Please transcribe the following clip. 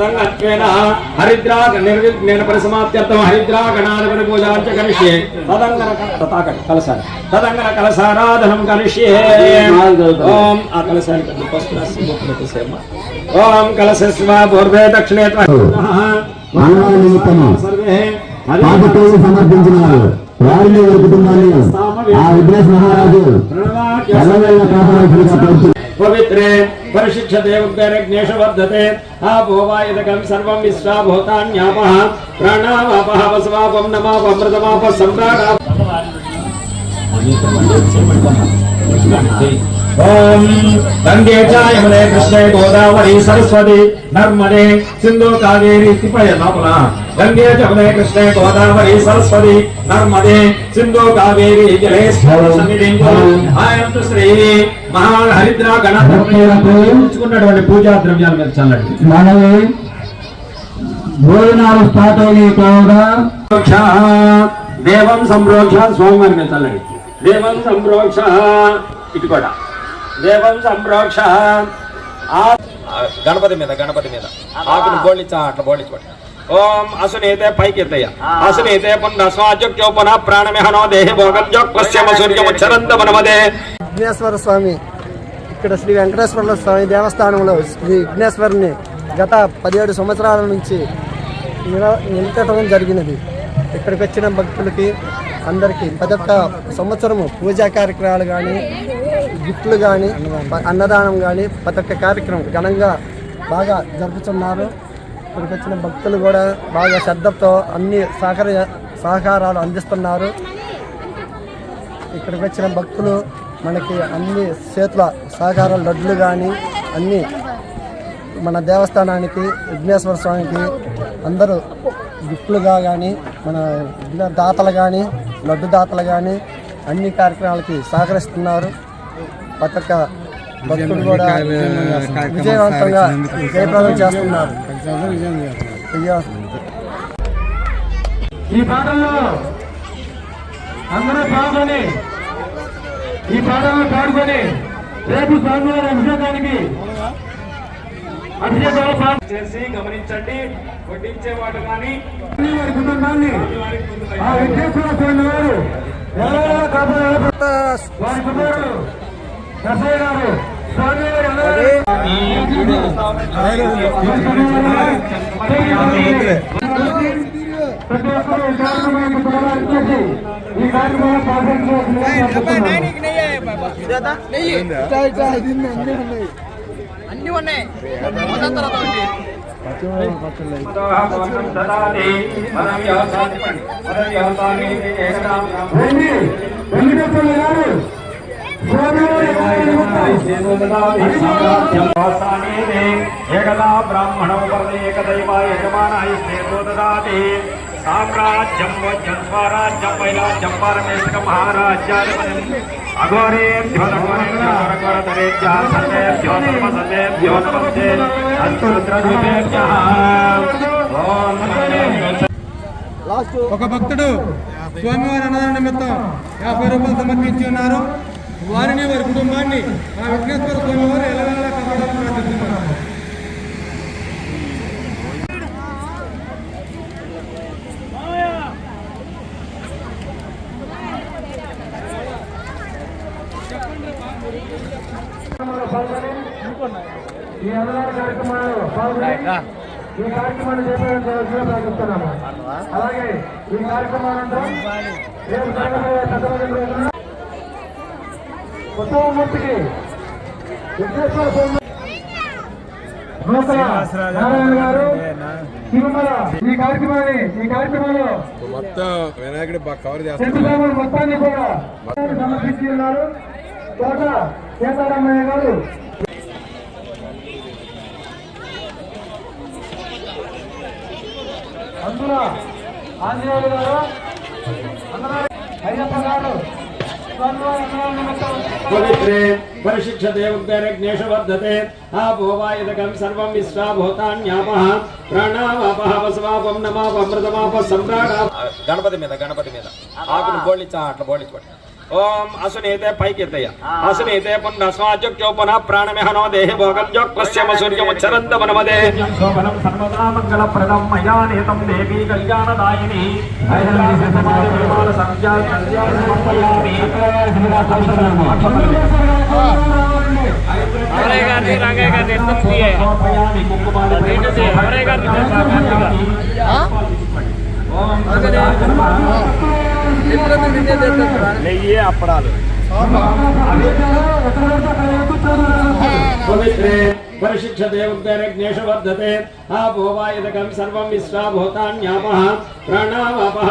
తత్వేన హరిద్రా నిర్విఘ్నేన పరిసమాప్త్యర్థం హరిద్రా గణాధిపతి పూజాంచ కరిష్యే తదంగన తథాకటి కలసారి. తదంగన కలసారాధనం కరిష్యే ఓం ఆ కలసానికి ఫస్ట్ పెట్టేసేయమ్మా. ఓం కలశస్వ పూర్వే దక్షిణే మానవ నిమిత్తము వారిని వారి. కుటుంబాన్ని? ఆ మహారాజు. కోరుతున్నాను పవిత్రే పరిశిక్షతే ఉగ్రజ్ఞేష వర్ధతే ఆపోవాయుధకం సర్వం విశ్వా భూతాన్యాపః ప్రాణావాపః వసవాపం నమాపమృతమాప సమ్రాట్ ఓం గంగే చ కృష్ణే గోదావరి సరస్వతి నర్మదే సింధు కావేరి తిపయ లోపల గంగే చ యమునే కృష్ణే గోదావరి సరస్వతి నర్మదే సింధు కావేరి జలే ఆయనంతు శ్రీ మహాహరిద్ర గణపతిచుకున్నటువంటి పూజా ద్రవ్యాల మీద చల్లండి మనవి భోజనాలు స్టార్ట్ అయినాయి దేవం సంప్రోక్ష స్వామివారి మీద చల్లండి దేవం సంప్రోక్ష ఇటు కూడా. దేవం సంప్రోక్ష ఆ గణపతి మీద గణపతి మీద. ఆకుని బోళిచ్చా అట్లా బోళించబడి ఓం అసునీతే పైకి ఎత్తయ్య అసునీతే పున్న స్వాజోపన ప్రాణమిహనో దేహి భోగం జోక్వస్యమ సూర్యముచ్చరంత మనమదే. విఘ్నేశ్వర స్వామి ఇక్కడ శ్రీ వెంకటేశ్వర స్వామి దేవస్థానంలో శ్రీ విఘ్నేశ్వరుని గత పదిహేడు సంవత్సరాల నుంచి నిల- నిలకటం జరిగినది. ఇక్కడికి వచ్చిన భక్తులకి అందరికీ ప్రతి ఒక్క సంవత్సరము పూజా కార్యక్రమాలు కానీ గిఫ్ట్లు కానీ అన్నదానం కానీ ప్రతి ఒక్క కార్యక్రమం ఘనంగా బాగా జరుపుతున్నారు. ఇక్కడికి వచ్చిన భక్తులు కూడా బాగా శ్రద్ధతో అన్ని సహకార సహకారాలు అందిస్తున్నారు. ఇక్కడికి వచ్చిన భక్తులు మనకి అన్ని చేతుల సహకారాలు లడ్లు కానీ అన్నీ మన దేవస్థానానికి విఘ్నేశ్వర స్వామికి అందరూ గిఫ్ట్లుగా కానీ మన దాతలు కానీ లడ్డు దాతలు కానీ అన్ని కార్యక్రమాలకి సహకరిస్తున్నారు. ప్రతి భక్తులు కూడా విజయవంతంగా జయప్రదం చేస్తున్నారు. విజయ- ఈ పాటల్లో అందరూ పాల్గొని ఈ పాటలను పాడుకొని రేపు స్వామివారి అభిషేకానికి చేసి గమనించండి వడ్డించే వాడు కానీ వారి కుటుంబాన్ని ఆ వారు ఎలా కాపాడారు వారి కుమారుడు నరసయ్య గారు ప్రతి ఒక్కరూ ఈ ఈ రండి వెంకటేశ్వర గారు స్వామివారి ఏకదా బ్రాహ్మణో వర్ణ ఏకదైవ యజమానాయ దదాతి సామ్రాజ్యం వజ్రం స్వరాజ్యం వైరాజ్యం పరమేశ్వర మహారాజ్యాధిపతి అఘోరేభ్యో నఘోరేభ్యో సర్వేభ్యో సర్వ నమస్తే అస్తు రుద్రరూపేభ్యః ఒక భక్తుడు స్వామివారి అన్నదాన నిమిత్తం యాభై రూపాయలు సమర్పించి ఉన్నారు. వారిని వారి కుటుంబాన్ని ఆ విఘ్నేశ్వర స్వామి వారు ఎలాగలా కాపాడాలని ఈ అన్నదాన కార్యక్రమాలు పాల్గొని ఈ కార్యక్రమాన్ని ప్రార్థిస్తున్నాము. అలాగే ఈ కార్యక్రమానంతరం రేపు ఉత్తమమూర్తికి విఘ్నేశ్వర స్వామి. నూతన నారాయణ గారు. తిరుమల. ఈ కార్యక్రమాన్ని ఈ కార్యక్రమంలో మొత్తం వినాయకుడు కవర్ చేస్తాం శంకురాముడు మొత్తాన్ని కూడా సమర్పించి ఉన్నారు. తోట సీతారామయ్య గారు. అందులో ఆంజనేయులు గారు. అందరూ అయ్యప్ప గారు. స్వామివారి అన్నదాన నిమిత్తం పవిత్రే పరిశిక్షతే ఉగ్రజ్ఞేష వర్ధతే ఆపోవాయుధకం సర్వం విశ్వా భూతాన్యాపః ప్రాణావాపః వసవాపం నమాపమృతమాప సమ్రాట్ గణపతి మీద గణపతి మీద. ఆకుని బోళ్ళిచ్చా అట్లా ओम असुनीते पैकितय। असुनीते पुण्डस्वाजोग चोपनः प्राणमेह नो देहि भोगं जोग पश्यम सूर्यमुच्छरन्त वनमदे शोभनं सर्वदा मङ्गलप्रदं मया नेतं देवी कल्याणदायिनी। हमारे घर नहीं रंगे का देश तो है? हमारे घर नहीं रंगे का నెయ్యి అప్పడాలు. పవిత్రే పరిశిక్షతే ఉగ్రజ్ఞేషు వర్ధతే ఆపో వాయుదకం సర్వం విశ్వాభూతాన్యాపః ప్రాణావాపః